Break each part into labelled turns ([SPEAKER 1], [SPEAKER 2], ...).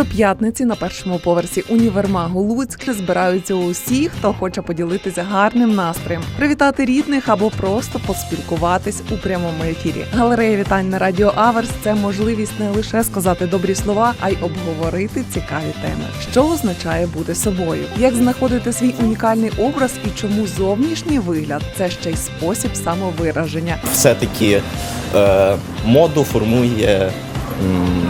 [SPEAKER 1] Щоп'ятниці на першому поверсі універмагу Луцьк збираються усі, хто хоче поділитися гарним настроєм, привітати рідних або просто поспілкуватись у прямому ефірі. Галерея вітань на радіо Аверс це можливість не лише сказати добрі слова, а й обговорити цікаві теми. Що означає бути собою, як знаходити свій унікальний образ і чому зовнішній вигляд це ще й спосіб самовираження.
[SPEAKER 2] все-таки е, моду формує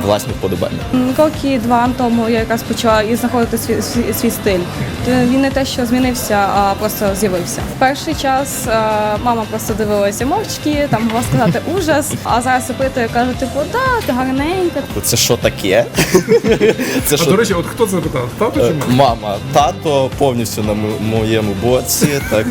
[SPEAKER 2] власні вподобання.
[SPEAKER 3] Роки два тому я якраз почала і знаходити свій, свій, свій стиль. Він не те, що змінився, а просто з'явився. В перший час е, мама просто дивилася мовчки, там могла сказати ужас. А зараз опитує, каже, типу, да, ти гарненька.
[SPEAKER 2] Це що таке? Це
[SPEAKER 4] А до речі, от хто це запитав? Тато
[SPEAKER 2] Е,
[SPEAKER 4] чи мама?
[SPEAKER 2] мама, тато повністю на моєму боці, так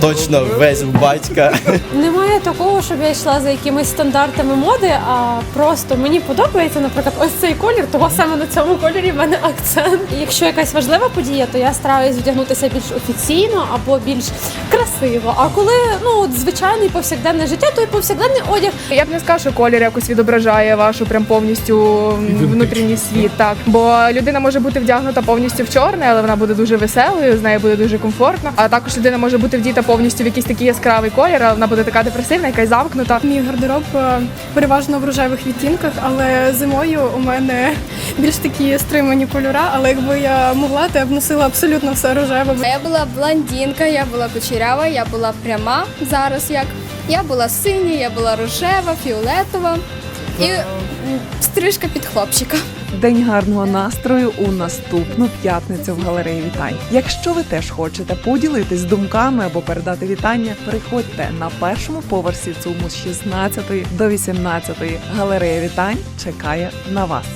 [SPEAKER 2] точно весь в батька.
[SPEAKER 5] Немає такого, щоб я йшла за якимись стандартами моди, а просто мені подобається, наприклад, ось цей колір, того саме на цьому кольорі в мене акцент. І якщо якась важлива подія, то я стараюсь вдягнутися більш офіційно або більш красиво. А коли ну от звичайний повсякденне життя, то і повсякденний одяг
[SPEAKER 6] Я б не сказала, що колір якось відображає вашу прям повністю внутрішній світ. Так, бо людина може бути вдягнута повністю в чорне, але вона буде дуже веселою, з нею буде дуже комфортно. А також людина може бути вдіта повністю в якийсь такий яскравий колір, але вона буде така депресивна, якась замкнута.
[SPEAKER 7] Мій гардероб е, переважно в рожевих відтінках, але зимою у мене більш такі стримані кольора. Але якби я могла, то я б носила абсолютно все рожеве.
[SPEAKER 8] Я була блондинка, я була кучерява, я була пряма зараз як. Я була синя, я була рожева, фіолетова і стрижка під хлопчика.
[SPEAKER 1] День гарного настрою у наступну п'ятницю в галереї вітань. Якщо ви теж хочете поділитись думками або передати вітання, приходьте на першому поверсі ЦУМу з 16 до 18. Галерея вітань чекає на вас.